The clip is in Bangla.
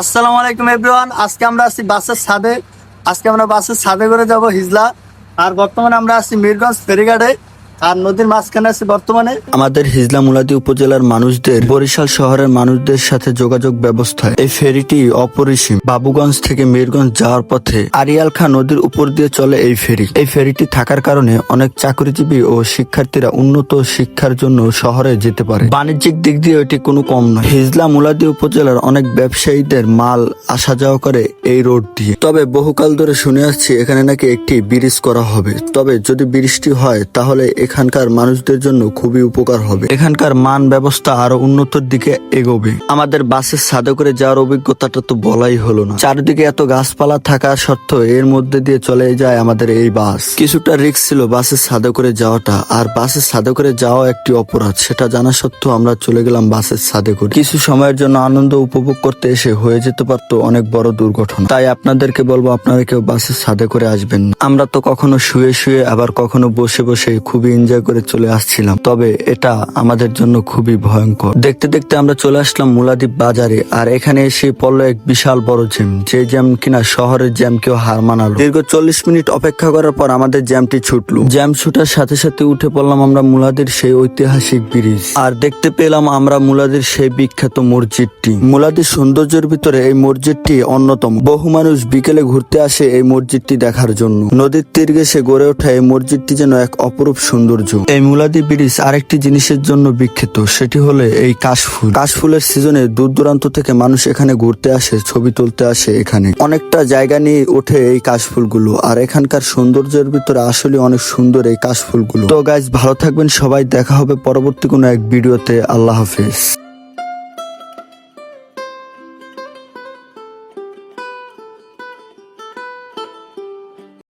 আসসালামু আলাইকুম এভরিওয়ান আজকে আমরা আছি বাসের ছাদে। আজকে আমরা বাসের ছাদে করে যাব হিজলা। আর বর্তমানে আমরা আছি মিরগঞ্জ ফেরিঘাটে। আর নদীর মাঝখানে আছি বর্তমানে? আমাদের হিজলা মুলাদি উপজেলার মানুষদের, বরিশাল শহরের মানুষদের সাথে যোগাযোগ ব্যবস্থায় এই ফেরিটি অপরিসীম। বাবুগঞ্জ থেকে মিরগঞ্জ যাওয়ার পথে আরিয়াল খা নদীর উপর দিয়ে চলে এই ফেরি। এই ফেরিটি থাকার কারণে অনেক চাকরিজীবী ও শিক্ষার্থীরা উন্নত শিক্ষার জন্য শহরে যেতে পারে। বাণিজ্যিক দিক দিয়ে এটি কোনো কম নয়। হিজলা মুলাদি উপজেলার অনেক ব্যবসায়ীদের মাল আসা যাওয়া করে এই রোড দিয়ে। তবে বহুকাল ধরে শুনে আসছি এখানে নাকি একটি ব্রিজ করা হবে। তবে যদি বৃষ্টি হয়, তাহলে এখানকার মানুষদের জন্য খুবই উপকার হবে। এখানকার মান ব্যবস্থা আরও উন্নতর দিকে এগোবে। আমাদের বাসের সাদে করে যাওয়ার অভিজ্ঞতাটা তো বলাই হলো না। চারিদিকে এত গাছপালা থাকা সত্ত্বেও এর মধ্যে দিয়ে চলে যায় আমাদের এই বাস। কিছুটা রিস্ক ছিল বাসের সাদে করে যাওয়াটা। আর বাসের সাদে করে যাওয়া একটি অপরাধ, সেটা জানা সত্ত্বেও আমরা চলে গেলাম বাসের সাদে করে। কিছু সময়ের জন্য আনন্দ উপভোগ করতে এসে হয়ে যেতে পারতো অনেক বড় দুর্ঘটনা। তাই আপনাদেরকে বলব, আপনারা কেউ বাসের সাদে করে আসবেন আমরা তো কখনো শুয়ে শুয়ে, আবার কখনো বসে বসে খুবই এনজয় করে চলে আসছিলাম। তবে এটা আমাদের জন্য খুবই ভয়ঙ্কর। দেখতে দেখতে আমরা চলে আসলাম মুলাদ্বীপ বাজারে, আর এখানে এসে পড়ল এক বিশাল বড় জ্যাম যে জ্যাম কিনা শহরের জ্যাম কেউ হার মানালো। দীর্ঘ চল্লিশ মিনিট অপেক্ষা করার পর আমাদের জ্যামটি ছুটলো। জ্যাম ছুটার সাথে সাথে উঠে পড়লাম আমরা মুলাদির সেই ঐতিহাসিক ব্রিজ আর দেখতে পেলাম আমরা মুলাদির সেই বিখ্যাত মসজিদটি। মুলাদির সৌন্দর্যের ভিতরে এই মসজিদটি অন্যতম। বহু মানুষ বিকেলে ঘুরতে আসে এই মসজিদটি দেখার জন্য। নদীর তীর ঘেসে গড়ে ওঠা এই মসজিদটি যেন এক অপরূপ সৌন্দর্য। এই মুলাদি ব্রিজ আরেকটি জিনিসের জন্য বিখ্যাত, সেটি হলে এই কাশফুল। কাশফুলের সিজনে দূর দূরান্ত থেকে মানুষ এখানে ঘুরতে আসে, ছবি তুলতে আসে এখানে। অনেকটা জায়গা নিয়ে ওঠে এই কাশফুলগুলো, আর এখানকার সৌন্দর্যের ভিতরে আসলে অনেক সুন্দর এই কাশফুলগুলো। তো গাইজ ভালো থাকবেন, সবাই দেখা হবে পরবর্তী কোনো এক ভিডিওতে। আল্লাহ হাফেজ।